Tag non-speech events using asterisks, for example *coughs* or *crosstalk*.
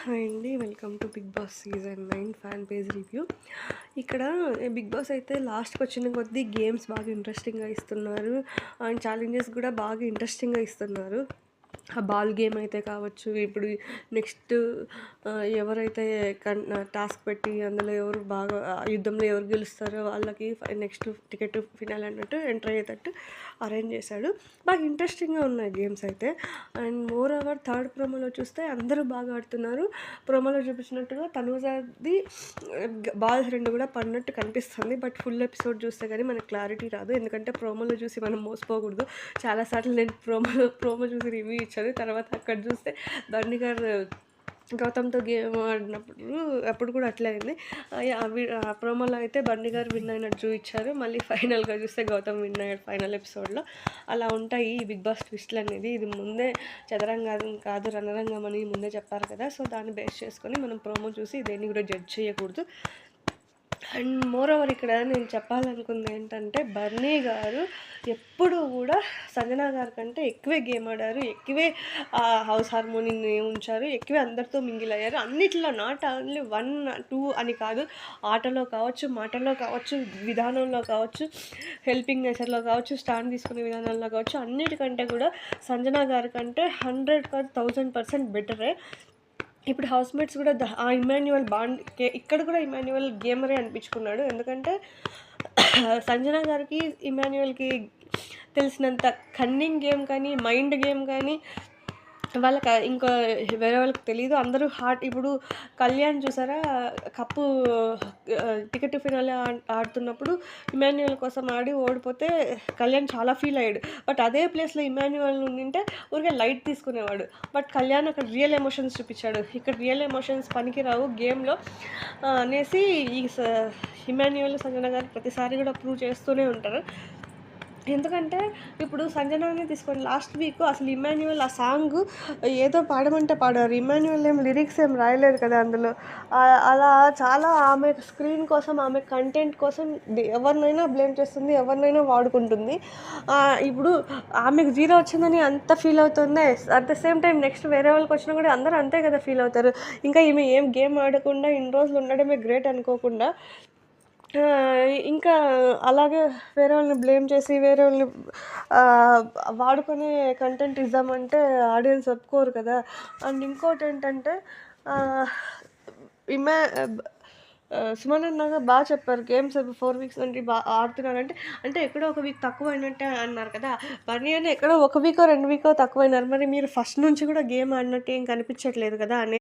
Hi అండి. Welcome to Bigg Boss season nine fan page review. ఇక్కడ Bigg Boss అయితే లాస్ట్కి వచ్చిన కొద్దీ గేమ్స్ బాగా ఇంట్రెస్టింగ్గా ఇస్తున్నారు. అండ్ ఛాలెంజెస్ కూడా బాగా ఇంట్రెస్టింగ్గా ఇస్తున్నారు. బాల్ గేమ్ అయితే కావచ్చు. ఇప్పుడు నెక్స్ట్ ఎవరైతే కన్ టాస్క్ పెట్టి అందులో ఎవరు బాగా యుద్ధంలో ఎవరు గెలుస్తారో వాళ్ళకి నెక్స్ట్ టికెట్ ఫినాల్ అన్నట్టు ఎంటర్ అయ్యేటట్టు అరేంజ్ చేశాడు. బాగా ఇంట్రెస్టింగ్గా ఉన్నాయి గేమ్స్ అయితే. అండ్ మోర్ ఓవర్ థర్డ్ ప్రోమోలో చూస్తే అందరూ బాగా ఆడుతున్నారు. ప్రోమోలో చూపించినట్టుగా తనుజాది బాల్స్ రెండు కూడా పడినట్టు కనిపిస్తుంది. బట్ ఫుల్ ఎపిసోడ్ చూస్తే కానీ మనకు క్లారిటీ రాదు. ఎందుకంటే ప్రోమోలో చూసి మనం మోసపోకూడదు. చాలాసార్లు నేను ప్రోమోలో ప్రోమో చూసి రివ్యూ ఇచ్చాను. తర్వాత అక్కడ చూస్తే బండి గారు గౌతమ్తో గేమ్ ఆడినప్పుడు అప్పుడు కూడా అట్లే అయింది. ఆ ప్రోమోలో అయితే బండి గారు విన్ అయినట్టు చూపించారు మళ్ళీ ఫైనల్గా చూస్తే గౌతమ్ విన్ అయ్యాడు ఫైనల్ ఎపిసోడ్లో. అలా ఉంటాయి ఈ బిగ్ బాస్ ట్విస్ట్లు అనేది. ఇది ముందే చదరంగం కాదు రణరంగం అని ముందే చెప్పారు కదా. సో దాన్ని బేస్ చేసుకొని మనం ప్రోమో చూసి దేన్ని కూడా జడ్జ్ చేయకూడదు. అండ్ మోర్ ఓవర్ ఇక్కడ నేను చెప్పాలనుకుంది ఏంటంటే బర్నీ గారు ఎప్పుడూ కూడా సంజన గారి కంటే ఎక్కువే గేమ్ ఆడారు ఎక్కువే హౌస్ హార్మోనీని ఉంచారు ఎక్కువే అందరితో మింగిల్ అయ్యారు. అన్నిట్లో నాట్ ఓన్లీ వన్ టూ అని కాదు ఆటలో కావచ్చు మాటలో కావచ్చు విధానంలో కావచ్చు హెల్పింగ్ నేచర్లో కావచ్చు స్టాండ్ తీసుకునే విధానంలో కావచ్చు అన్నిటికంటే కూడా సంజన గారి కంటే హండ్రెడ్ కాదు థౌజండ్ పర్సెంట్ బెటరే. ఇప్పుడు హౌస్ మేట్స్ కూడా ఆ ఇమాన్యువల్ బాండ్ ఇక్కడ కూడా ఇమాన్యువల్ గేమరే అనిపించుకున్నాడు. ఎందుకంటే *coughs* సంజన గారికి ఇమాన్యువల్కి తెలిసినంత కన్నింగ్ గేమ్ కానీ మైండ్ గేమ్ కానీ వాళ్ళకి ఇంకా వేరే వాళ్ళకి తెలియదు అందరూ హార్ట్ ఇప్పుడు కళ్యాణ్ చూసారా? కప్పు టికెట్ ఫినాలే ఆడుతున్నప్పుడు ఇమాన్యువల్ కోసం ఆడి ఓడిపోతే కళ్యాణ్ చాలా ఫీల్ అయ్యాడు. బట్ అదే ప్లేస్లో ఇమాన్యువల్ ఉండింటే ఊరికే లైట్ తీసుకునేవాడు. బట్ కళ్యాణ్ అక్కడ రియల్ ఎమోషన్స్ చూపించాడు. ఇక్కడ రియల్ ఎమోషన్స్ పనికిరావు గేమ్లో అనేసి ఈ ఇమాన్యువల్ సంజన గారు ప్రతిసారి కూడా ప్రూవ్ చేస్తూనే ఉంటారు. ఎందుకంటే ఇప్పుడు సంజనాని తీసుకోండి లాస్ట్ వీక్ అసలు ఇమాన్యువల్ ఆ సాంగ్ ఏదో పాడమంటే పాడారు. ఇమాన్యువల్ ఏం లిరిక్స్ ఏం రాయలేదు కదా అందులో. అలా చాలా ఆమె స్క్రీన్ కోసం ఆమె కంటెంట్ కోసం ఎవరినైనా బ్లేమ్ చేస్తుంది ఎవరినైనా వాడుకుంటుంది. ఇప్పుడు ఆమెకు జీరో వచ్చిందని అంత ఫీల్ అవుతుంది. At the same time next వేరే వాళ్ళకి వచ్చినా కూడా అందరూ అంతే కదా ఫీల్ అవుతారు. ఇంకా ఈమె ఏం గేమ్ ఆడకుండా ఇన్ని రోజులు ఉండడమే గ్రేట్ అనుకోకుండా ఇంకా అలాగే వేరే వాళ్ళని బ్లేమ్ చేసి వేరే వాళ్ళని వాడుకునే కంటెంట్ ఇద్దామంటే ఆడియన్స్ ఒప్పుకోరు కదా. అండ్ ఇంకోటి ఏంటంటే ఇమే సుమన్ అన్నగా బాగా చెప్పారు గేమ్స్ ఫోర్ వీక్స్ నుండి బాగా ఆడుతున్నారంటే అంటే ఎక్కడో ఒక వీక్ తక్కువ అయినట్టే అన్నారు కదా. బన్నీ అని ఎక్కడో ఒక వీకో రెండు వీకో తక్కువైనారు. మరి మీరు ఫస్ట్ నుంచి కూడా గేమ్ ఆడినట్టు ఏం కనిపించట్లేదు కదా అని